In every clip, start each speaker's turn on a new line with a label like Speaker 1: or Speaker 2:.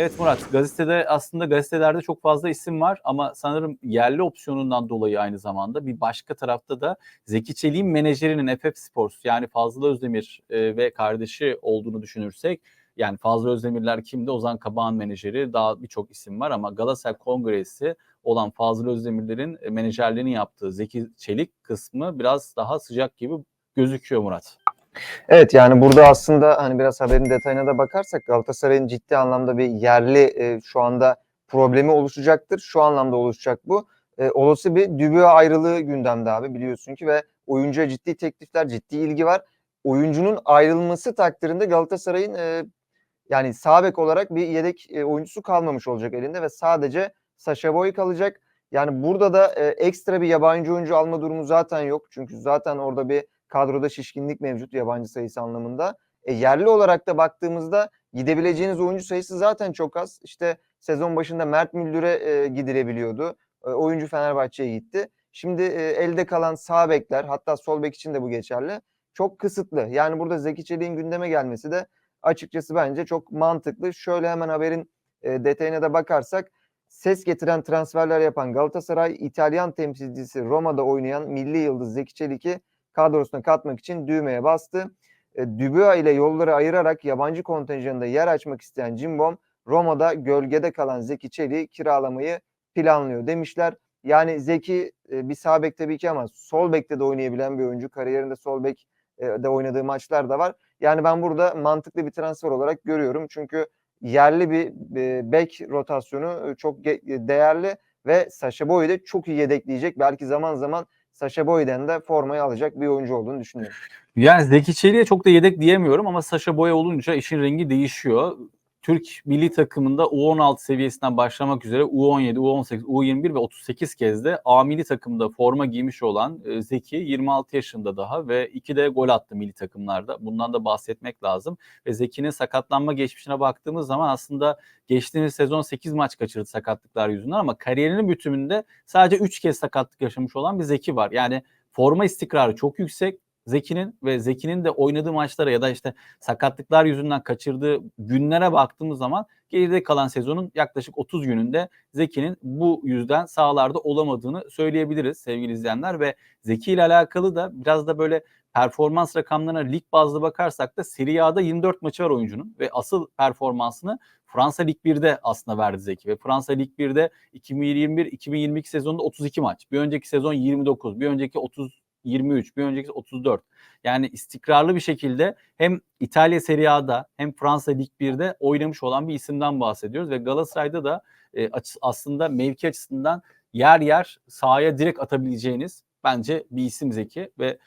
Speaker 1: Evet Murat, gazetede aslında gazetelerde çok fazla isim var ama sanırım yerli opsiyonundan dolayı aynı zamanda bir başka tarafta da Zeki Çelik'in menajerinin FF Sports yani Fazıl Özdemir e, ve kardeşi olduğunu düşünürsek yani Fazıl Özdemirler kimdi? Ozan Kabağ'ın menajeri daha birçok isim var ama Galatasaray Kongresi olan Fazıl Özdemirler'in menajerliğini yaptığı Zeki Çelik kısmı biraz daha sıcak gibi gözüküyor Murat.
Speaker 2: Evet yani burada aslında hani biraz haberin detayına da bakarsak Galatasaray'ın ciddi anlamda bir yerli e, şu anda problemi oluşacaktır. Şu anlamda oluşacak bu. E, olası bir Dübü'ye ayrılığı gündemde abi biliyorsun ki ve oyuncuya ciddi teklifler, ciddi ilgi var. Oyuncunun ayrılması takdirinde Galatasaray'ın e, yani sağ bek olarak bir yedek e, oyuncusu kalmamış olacak elinde ve sadece Sasha Boy kalacak. Yani burada da e, ekstra bir yabancı oyuncu alma durumu zaten yok. Çünkü zaten orada bir kadroda şişkinlik mevcut yabancı sayısı anlamında. E, yerli olarak da baktığımızda gidebileceğiniz oyuncu sayısı zaten çok az. İşte sezon başında Mert Müldür'e e, gidilebiliyordu. E, oyuncu Fenerbahçe'ye gitti. Şimdi e, elde kalan sağ bekler hatta sol bek için de bu geçerli. Çok kısıtlı. Yani burada Zeki Çelik'in gündeme gelmesi de açıkçası bence çok mantıklı. Şöyle hemen haberin e, detayına da bakarsak ses getiren transferler yapan Galatasaray İtalyan temsilcisi Roma'da oynayan milli yıldız Zeki Çelik'i kadrosuna katmak için düğmeye bastı. E, Dubois ile yolları ayırarak yabancı kontenjanında yer açmak isteyen Cimbom Roma'da gölgede kalan Zeki Çelik'i kiralamayı planlıyor demişler. Yani Zeki e, bir sağ bek tabii ki ama sol bekte de oynayabilen bir oyuncu. Kariyerinde sol bek e, de oynadığı maçlar da var. Yani ben burada mantıklı bir transfer olarak görüyorum. Çünkü yerli bir e, bek rotasyonu e, çok değerli ve Sasha Boy'u da çok iyi yedekleyecek. Belki zaman zaman Sasha Boy'den de formayı alacak bir oyuncu olduğunu düşünüyorum.
Speaker 1: Yani Zeki Çelik'e çok da yedek diyemiyorum ama Sasha Boy olunca işin rengi değişiyor. Türk milli takımında U16 seviyesinden başlamak üzere U17, U18, U21 ve 38 kez de A milli takımda forma giymiş olan e, Zeki 26 yaşında daha ve iki de gol attı milli takımlarda. Bundan da bahsetmek lazım. Ve Zeki'nin sakatlanma geçmişine baktığımız zaman aslında geçtiğimiz sezon 8 maç kaçırdı sakatlıklar yüzünden ama kariyerinin bütününde sadece 3 kez sakatlık yaşamış olan bir Zeki var. Yani forma istikrarı çok yüksek Zeki'nin ve Zeki'nin de oynadığı maçlara ya da işte sakatlıklar yüzünden kaçırdığı günlere baktığımız zaman geride kalan sezonun yaklaşık 30 gününde Zeki'nin bu yüzden sahalarda olamadığını söyleyebiliriz sevgili izleyenler ve Zeki ile alakalı da biraz da böyle performans rakamlarına lig bazlı bakarsak da Serie A'da 24 maçı var oyuncunun ve asıl performansını Fransa Lig 1'de aslında verdi Zeki ve Fransa Lig 1'de 2021-2022 sezonunda 32 maç. Bir önceki sezon 29, bir önceki 30 23, bir önceki 34. Yani istikrarlı bir şekilde hem İtalya Serie A'da hem Fransa Lig 1'de oynamış olan bir isimden bahsediyoruz ve Galatasaray'da da e, aslında mevki açısından yer yer sahaya direkt atabileceğiniz bence bir isim Zeki ve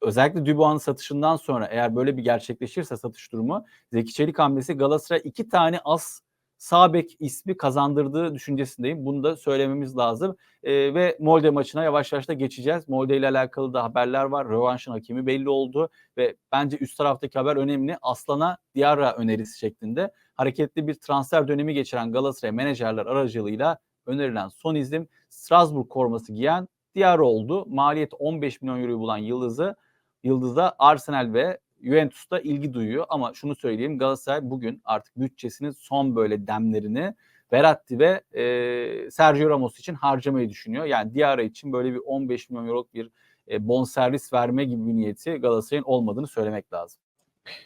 Speaker 1: özellikle Dubois'un satışından sonra eğer böyle bir gerçekleşirse satış durumu Zeki Çelik hamlesi Galatasaray iki tane as sağ bek ismi kazandırdığı düşüncesindeyim. Bunu da söylememiz lazım. E, ve Molde maçına yavaş yavaş da geçeceğiz. Molde ile alakalı da haberler var. Rövanşın hakemi belli oldu ve bence üst taraftaki haber önemli. Aslan'a Diarra önerisi şeklinde hareketli bir transfer dönemi geçiren Galatasaray menajerler aracılığıyla önerilen son izim Strasbourg forması giyen Diarra oldu. Maliyet 15 milyon euroyu bulan Yıldız'ı Yıldız'da Arsenal ve Juventus'ta ilgi duyuyor ama şunu söyleyeyim Galatasaray bugün artık bütçesinin son böyle demlerini Verratti ve e, Sergio Ramos için harcamayı düşünüyor. Yani Diarra için böyle bir 15 milyon euroluk bir e, bonservis verme gibi bir niyeti Galatasaray'ın olmadığını söylemek lazım.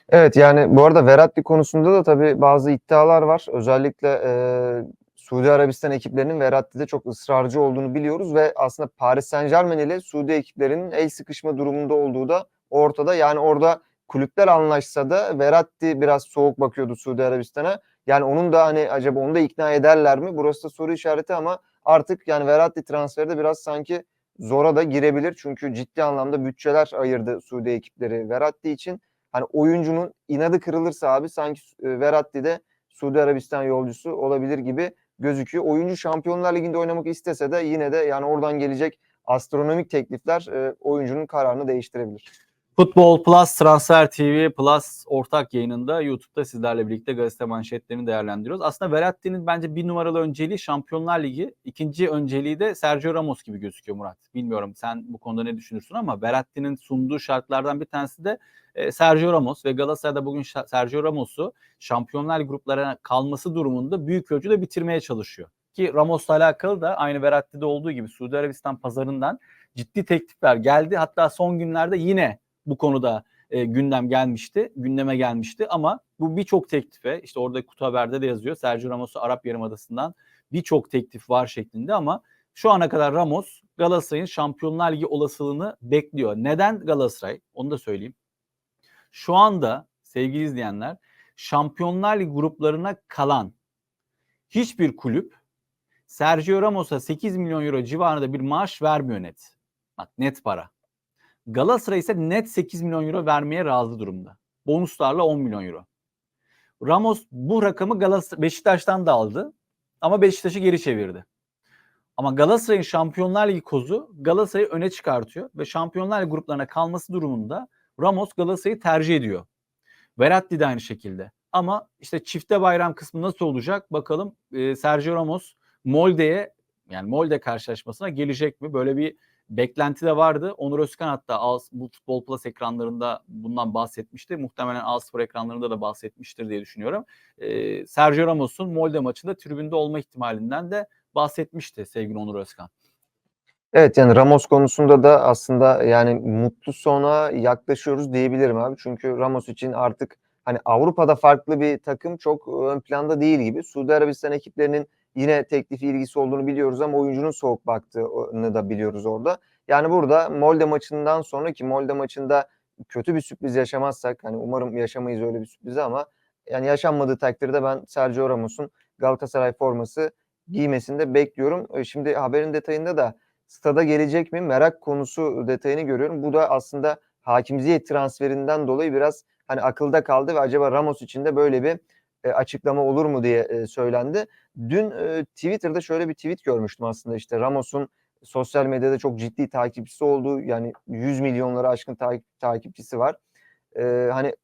Speaker 2: Evet yani bu arada Verratti konusunda da tabii bazı iddialar var. Özellikle e, Suudi Arabistan ekiplerinin Verratti'de çok ısrarcı olduğunu biliyoruz ve aslında Paris Saint Germain ile Suudi ekiplerinin el sıkışma durumunda olduğu da ortada. Yani orada kulüpler anlaşsa da Verratti biraz soğuk bakıyordu Suudi Arabistan'a. Yani onun da hani acaba onu da ikna ederler mi? Burası da soru işareti ama artık yani Verratti transferi de biraz sanki zora da girebilir. Çünkü ciddi anlamda bütçeler ayırdı Suudi ekipleri Verratti için. Hani oyuncunun inadı kırılırsa abi sanki e, Verratti de Suudi Arabistan yolcusu olabilir gibi gözüküyor. Oyuncu Şampiyonlar Ligi'nde oynamak istese de yine de yani oradan gelecek astronomik teklifler e, oyuncunun kararını değiştirebilir.
Speaker 1: Futbol Plus, Transfer TV Plus ortak yayınında YouTube'da sizlerle birlikte gazete manşetlerini değerlendiriyoruz. Aslında Verratti'nin bence bir numaralı önceliği Şampiyonlar Ligi, ikinci önceliği de Sergio Ramos gibi gözüküyor Murat. Bilmiyorum sen bu konuda ne düşünürsün ama Verratti'nin sunduğu şartlardan bir tanesi de e, Sergio Ramos ve Galatasaray'da bugün Sergio Ramos'u Şampiyonlar gruplarına kalması durumunda büyük ölçüde bitirmeye çalışıyor. Ki Ramos'la alakalı da aynı Verratti'de olduğu gibi Suudi Arabistan pazarından ciddi teklifler geldi. Hatta son günlerde yine bu konuda e, gündem gelmişti, gündeme gelmişti ama bu birçok teklife işte orada kutu haberde de yazıyor. Sergio Ramos'u Arap Yarımadası'ndan birçok teklif var şeklinde ama şu ana kadar Ramos Galatasaray'ın Şampiyonlar Ligi olasılığını bekliyor. Neden Galatasaray? Onu da söyleyeyim. Şu anda sevgili izleyenler Şampiyonlar Ligi gruplarına kalan hiçbir kulüp Sergio Ramos'a 8 milyon euro civarında bir maaş vermiyor net. Bak net para. Galatasaray ise net 8 milyon euro vermeye razı durumda. Bonuslarla 10 milyon euro. Ramos bu rakamı Galatasaray Beşiktaş'tan da aldı ama Beşiktaş'ı geri çevirdi. Ama Galatasaray'ın Şampiyonlar Ligi kozu Galatasaray'ı öne çıkartıyor ve Şampiyonlar Ligi gruplarına kalması durumunda Ramos Galatasaray'ı tercih ediyor. Verratti de aynı şekilde. Ama işte çifte bayram kısmı nasıl olacak bakalım. Sergio Ramos Molde'ye yani Molde karşılaşmasına gelecek mi? Böyle bir beklenti de vardı. Onur Özkan hatta bu Futbol Plus ekranlarında bundan bahsetmişti. Muhtemelen A0 ekranlarında da bahsetmiştir diye düşünüyorum. Ee, Sergio Ramos'un Molde maçında tribünde olma ihtimalinden de bahsetmişti sevgili Onur Özkan.
Speaker 2: Evet yani Ramos konusunda da aslında yani mutlu sona yaklaşıyoruz diyebilirim abi. Çünkü Ramos için artık hani Avrupa'da farklı bir takım çok ön planda değil gibi. Suudi Arabistan ekiplerinin yine teklifi ilgisi olduğunu biliyoruz ama oyuncunun soğuk baktığını da biliyoruz orada. Yani burada Molde maçından sonra ki Molde maçında kötü bir sürpriz yaşamazsak hani umarım yaşamayız öyle bir sürprizi ama yani yaşanmadığı takdirde ben Sergio Ramos'un Galatasaray forması giymesini de bekliyorum. E, Şimdi haberin detayında da stada gelecek mi merak konusu detayını görüyorum. Bu da aslında Hakim Ziyech transferinden dolayı biraz hani akılda kaldı ve acaba Ramos için de böyle bir e, açıklama olur mu diye e, söylendi. Dün e, Twitter'da şöyle bir tweet görmüştüm aslında işte Ramos'un sosyal medyada çok ciddi takipçisi olduğu yani 100 milyonları aşkın takip, takipçisi var. E, hani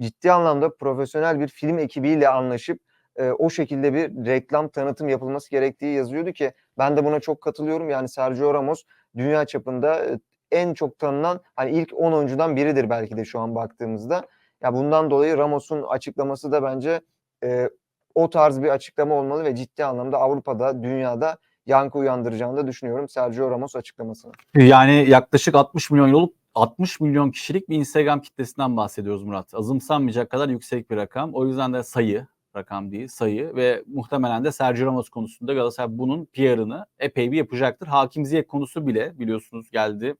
Speaker 2: ciddi anlamda profesyonel bir film ekibiyle anlaşıp e, o şekilde bir reklam tanıtım yapılması gerektiği yazıyordu ki ben de buna çok katılıyorum. Yani Sergio Ramos dünya çapında en çok tanınan hani ilk 10 oyuncudan biridir belki de şu an baktığımızda. Ya bundan dolayı Ramos'un açıklaması da bence e, o tarz bir açıklama olmalı ve ciddi anlamda Avrupa'da, dünyada yankı uyandıracağını da düşünüyorum Sergio Ramos açıklamasını.
Speaker 1: Yani yaklaşık 60 milyon yoluk 60 milyon kişilik bir Instagram kitlesinden bahsediyoruz Murat. Azımsanmayacak kadar yüksek bir rakam. O yüzden de sayı, rakam değil sayı ve muhtemelen de Sergio Ramos konusunda Galatasaray bunun PR'ını epey bir yapacaktır. Hakim Ziyech konusu bile biliyorsunuz geldi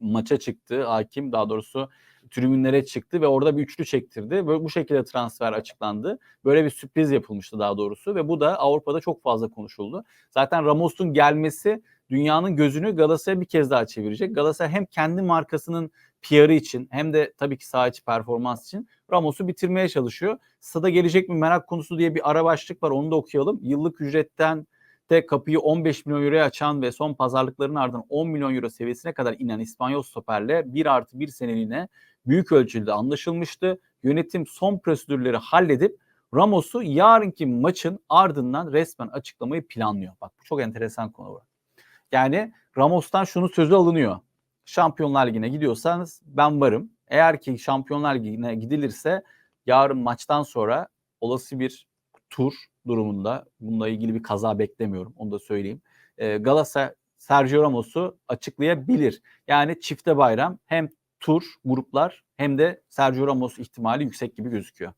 Speaker 1: maça çıktı. Hakim daha doğrusu tribünlere çıktı ve orada bir üçlü çektirdi. Böyle bu şekilde transfer açıklandı. Böyle bir sürpriz yapılmıştı daha doğrusu ve bu da Avrupa'da çok fazla konuşuldu. Zaten Ramos'un gelmesi dünyanın gözünü Galatasaray'a bir kez daha çevirecek. Galatasaray hem kendi markasının PR'ı için hem de tabii ki saha performans için Ramos'u bitirmeye çalışıyor. Stada gelecek mi merak konusu diye bir ara başlık var onu da okuyalım. Yıllık ücretten de kapıyı 15 milyon euroya açan ve son pazarlıkların ardından 10 milyon euro seviyesine kadar inen İspanyol stoperle 1 artı 1 seneliğine büyük ölçüde anlaşılmıştı. Yönetim son prosedürleri halledip Ramos'u yarınki maçın ardından resmen açıklamayı planlıyor. Bak bu çok enteresan konu bu. Yani Ramos'tan şunu sözü alınıyor. Şampiyonlar Ligi'ne gidiyorsanız ben varım. Eğer ki Şampiyonlar Ligi'ne gidilirse yarın maçtan sonra olası bir tur durumunda bununla ilgili bir kaza beklemiyorum. Onu da söyleyeyim. E, Galatasaray Sergio Ramos'u açıklayabilir. Yani çifte bayram hem tur gruplar hem de Sergio Ramos ihtimali yüksek gibi gözüküyor.